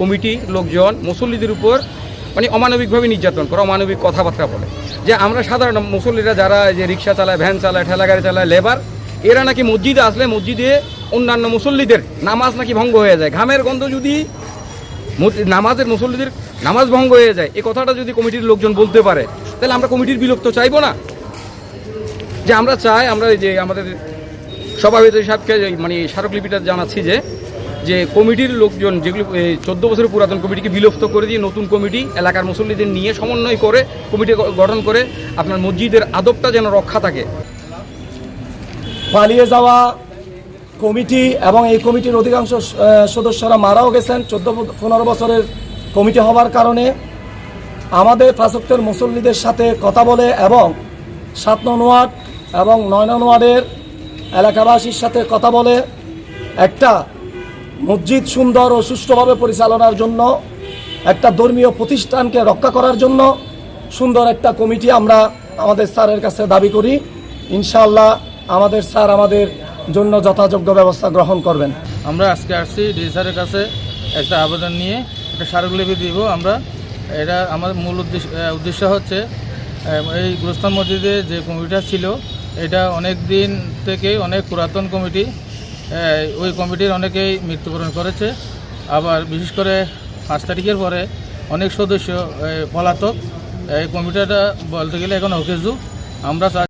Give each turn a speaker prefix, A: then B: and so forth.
A: Committee লোকজন, মুসল্লিদের উপর মানে অমানবিকভাবে নির্যাতন করে, অমানবিক কথাবার্তা বলে। যে আমরা সাধারণ মুসল্লিরা যারা যে রিক্সা চালায়, ভ্যান চালায়, ঠেলা গাড়ি চালায়, লেবার, এরা নাকি মসজিদে আসলে মসজিদে অন্যান্য মুসল্লিদের নামাজ নাকি ভঙ্গ হয়ে যায়। ঘামের গন্ধ যদি নামাজের মুসল্লিদের নামাজ ভঙ্গ হয়ে যায় এই কথাটা যদি কমিটির লোকজন বলতে পারে, তাহলে আমরা কমিটির বিলুপ্ত চাইব না। যে আমরা চাই, আমরা যে আমাদের সভাপতি সাহেবকে মানে স্মারকলিপিটা জানাচ্ছি যে যে কমিটির লোকজন যেগুলো চোদ্দ বছরের পুরাতন কমিটিকে বিলুপ্ত করে দিয়ে নতুন কমিটি এলাকার মুসল্লিদের নিয়ে সমন্বয় করে কমিটি গঠন করে আপনার মসজিদের আদবটা যেন রক্ষা থাকে।
B: পালিয়ে যাওয়া কমিটি এবং এই কমিটির অধিকাংশ সদস্যরা মারাও গেছেন। চোদ্দ পনেরো বছরের কমিটি হওয়ার কারণে আমাদের ফাঁসক্তের মুসল্লিদের সাথে কথা বলে এবং সাত নং ওয়ার্ড এবং নয় নং ওয়ার্ডের এলাকাবাসীর সাথে কথা বলে একটা মসজিদ সুন্দর ও সুষ্ঠুভাবে পরিচালনার জন্য, একটা ধর্মীয় প্রতিষ্ঠানকে রক্ষা করার জন্য সুন্দর একটা কমিটি আমরা আমাদের স্যারের কাছে দাবি করি। ইনশাআল্লাহ আমাদের স্যার আমাদের জন্য যথাযোগ্য ব্যবস্থা গ্রহণ করবেন।
C: আমরা আজকে আসছি ডিসি স্যারের কাছে একটা আবেদন নিয়ে, একটা স্মারকলিপি দিব আমরা। এটা আমার মূল উদ্দেশ্য উদ্দেশ্য হচ্ছে এই গুরুস্থান মসজিদে যে কমিটিটা ছিল, এটা অনেক দিন থেকে অনেক পুরাতন কমিটি। ওই কমিটির অনেকেই মৃত্যুবরণ করেছে। আবার বিশেষ করে পাঁচ তারিখের পরে অনেক সদস্য পলাতক। এই কমিটিটা বলতে গেলে এখন হকেজু আমরা